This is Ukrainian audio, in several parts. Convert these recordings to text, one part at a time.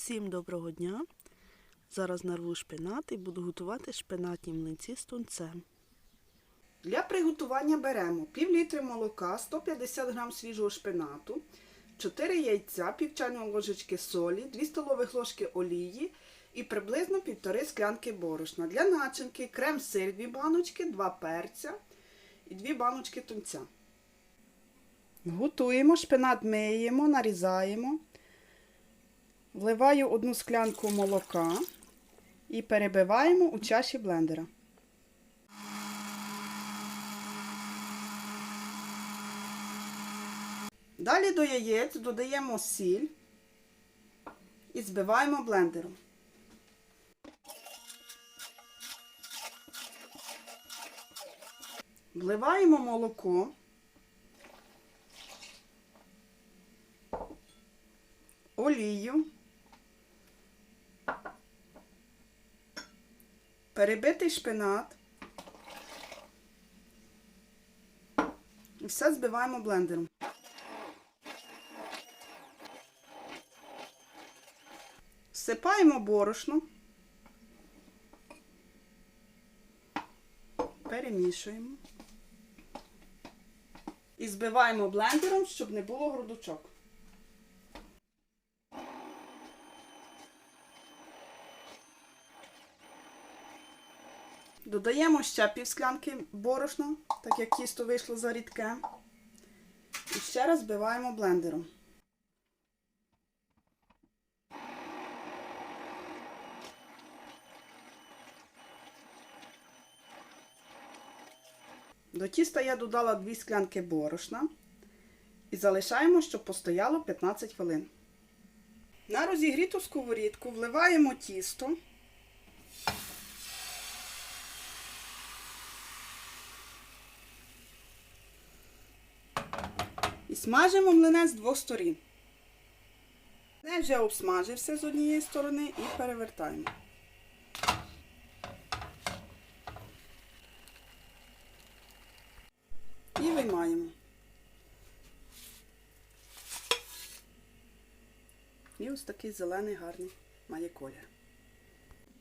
Всім доброго дня! Зараз нарву шпинат і буду готувати шпинатні млинці з тунцем. Для приготування беремо пів літри молока, 150 г свіжого шпинату, 4 яйця, пів чайної ложечки солі, 2 столових ложки олії і приблизно 1,5 склянки борошна. Для начинки крем-сир 2 баночки, 2 перця і 2 баночки тунця. Готуємо, шпинат миємо, нарізаємо. Вливаю одну склянку молока і перебиваємо у чаші блендера. Далі до яєць додаємо сіль і збиваємо блендером. Вливаємо молоко. Олію. Перебитий шпинат. І все збиваємо блендером. Всипаємо борошно, перемішуємо і збиваємо блендером, щоб не було грудочок. Додаємо ще пів склянки борошна, так як тісто вийшло за рідке. І ще раз збиваємо блендером. До тіста я додала 2 склянки борошна і залишаємо, щоб постояло 15 хвилин. На розігріту сковорідку вливаємо тісто. І смажимо млинець з двох сторін. Млинець вже обсмажився з однієї сторони і перевертаємо. І виймаємо. І ось такий зелений гарний має колір.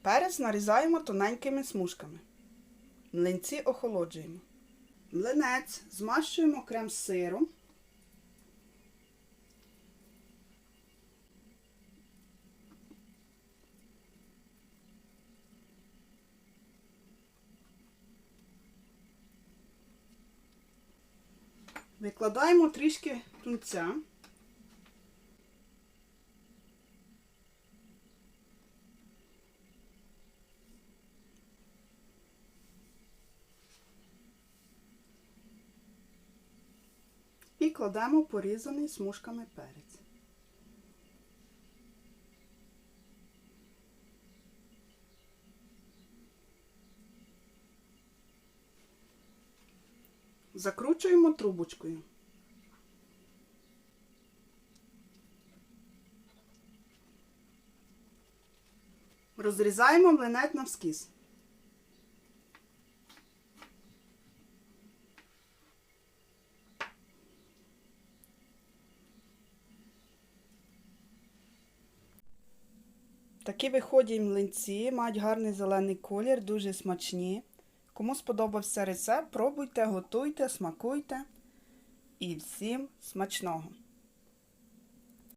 Перець нарізаємо тоненькими смужками. Млинці охолоджуємо. Млинець змащуємо крем з сиром. Викладаємо трішки тунця. І кладемо порізаний смужками перець. Закручуємо трубочкою. Розрізаємо млинець навскіз. Такі виходять млинці, мають гарний зелений колір, дуже смачні. Кому сподобався рецепт, пробуйте, готуйте, смакуйте. І всім смачного!